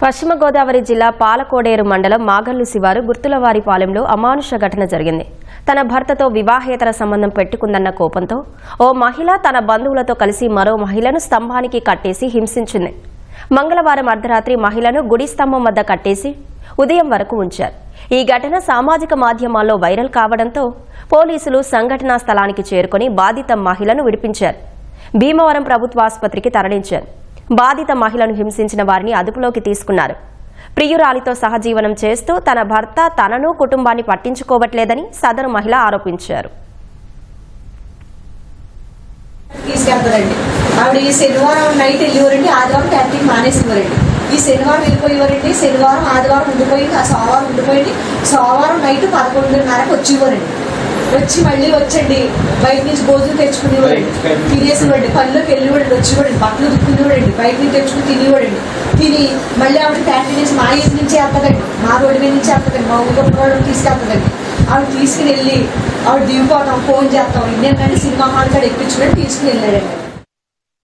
పశ్చిమ గోదావరి జిల్లా పాలకోడేరు మండలం మాగల్లు శివారు గుర్తులవారిపాలెంలో అమానుష ఘటన జరిగింది. తన భర్తతో వివాహేతర సంబంధం పెట్టుకుందన్న కోపంతో ఓ మహిళ తన బంధువులతో కలిసి మరో మహిళను స్తంభానికి కట్టేసి హింసించింది. మంగళవారం అర్ధరాత్రి మహిళను గుడి స్తంభం వద్ద కట్టేసి ఉదయం వరకు ఉంచారు. ఈ ఘటన సామాజిక మాధ్యమాల్లో వైరల్ కావడంతో పోలీసులు సంఘటనా స్థలానికి చేరుకుని బాధిత మహిళను విడిపించారు. భీమవరం ప్రభుత్వాసుపత్రికి తరలించారు. బాధిత మహిళను హింసించిన వారిని అదుపులోకి తీసుకున్నారు. ప్రియురాలితో సహజీవనం చేస్తూ తన భర్త తనను కుటుంబాన్ని పట్టించుకోవట్లేదని సదరు మహిళ ఆరోపించారు. ఆవిడ ఈ శనివారం నైట్ వెళ్ళేవారండి. ఆదివారం క్యాంటీన్ మానేసేవారండి. ఈ శనివారం వెళ్ళిపోయేవారండి. శనివారం ఆదివారం ఉండిపోయింది ఆ సోమవారం ఉండిపోయింది సోమవారం నైట్ పదకొండున్నరకు వచ్చేవారండి. వచ్చి మళ్ళీ వచ్చండి. బయట నుంచి భోజనం తెచ్చుకునేవాడండి తినేసేవాడండి పనిలోకి వెళ్ళేవాడండి వచ్చేవాడండి బట్టలు దుక్కునేవాడండి బయట నుంచి తెచ్చుకుని తినేవాడండి తిని మళ్ళీ ఆవిడ క్యాంటీన్ నుంచి మా ఇంటి నుంచి వెళ్తుందండి మా రోడ్డు మీద నుంచి వెళ్తుందండి మా ఊరు వాళ్ళని తీసుకెళ్తుందండి. ఆవిడ తీసుకుని వెళ్ళి ఆవిడ దిగిపోతాం ఫోన్ చేస్తాం ఇండియన్ కంటే సినిమా హాల్ కాడ ఎక్కించుకొని తీసుకుని వెళ్ళాడండి.